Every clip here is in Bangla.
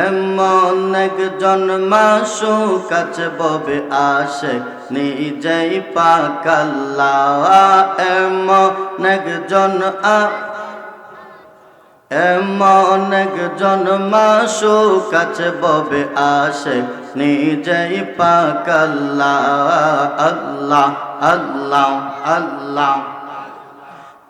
এমন একজন মাসু কাছে ববে আসে, নিজেই পাকাল্লা এমন একজন আ এমন একজন মাসু কাছে ববে আসে, নিজেই পাকাল্লা আল্লাহ আল্লাহ আল্লাহ।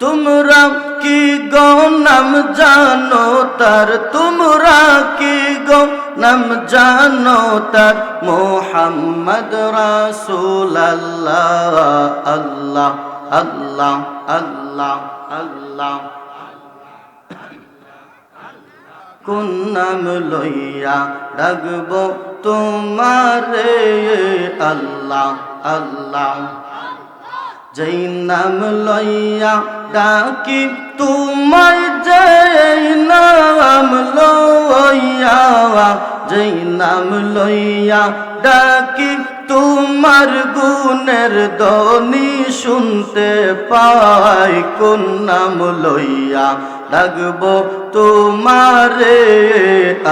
তোমরা কি গো? নাম জানো তার। তোমরা কি গো? নাম জানো তার। মোহাম্মদ রাসূল আল্লাহ আল্লাহ আল্লাহ আল্লাহ। আল্লাহ কোন নাম লইয়া ডাকব তোমারে? আল্লাহ আল্লাহ। যেই নাম লইয়া ডাকি তোমায় যেই নাম লইয়া, যেই নাম লইয়া ডাকি, তোমার গুণের দনি শুনতে পাই, কোন নাম লইয়া ডাকব তোমারে?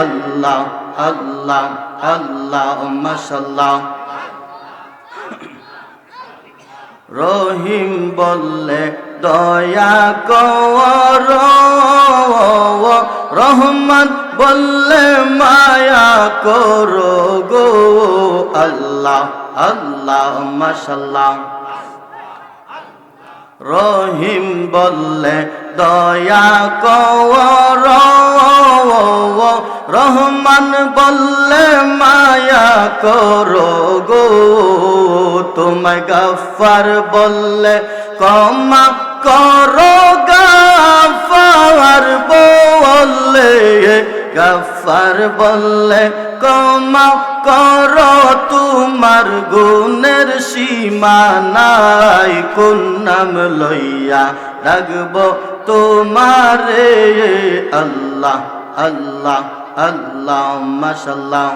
আল্লাহ আল্লাহ আল্লাহ মাশাল্লাহ রহিম বললে দয়া কর রহমান বললে মায়া করো গো আল্লাহ আল্লাহ মাসাল্লাহ রহিম বললে দয়া কর, রহমান বললে মায়া করো গো। তোমায় গাফার বললে কমা করো গাফার বললে গাফার বললে কমা করো তোমার গুণের সীমা নাই কোন নাম লইয়া ডাকব তোমারে আল্লাহ আল্লাহ আল্লাহ মাশাল্লাহ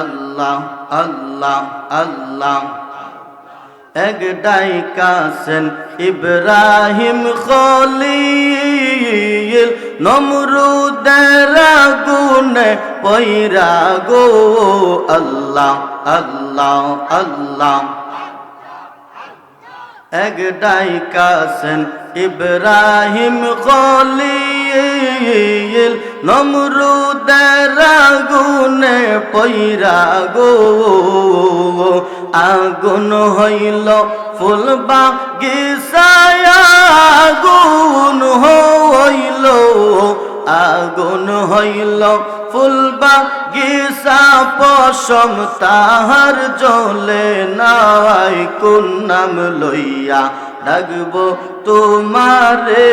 আল্লাহ আল্লাহ আল্লাহ। এক ডাইকাসেন ইব্রাহিম খলিল। নমরুদের গুনে পৈরা গো, আল্লাহ আল্লাহ আল্লাহ। এক ডাইকাসেন ইব্রাহিম খলিল। নমরুদের গুনে পৈরা গো। আগুন হইল ফুলবা গিসায়া আগুন হইল। আগুন হইল ফুলবা গিসা পশম, তাহার জলে নাই কোন নাম লইয়া ডাকব তোমারে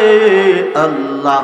আল্লাহ।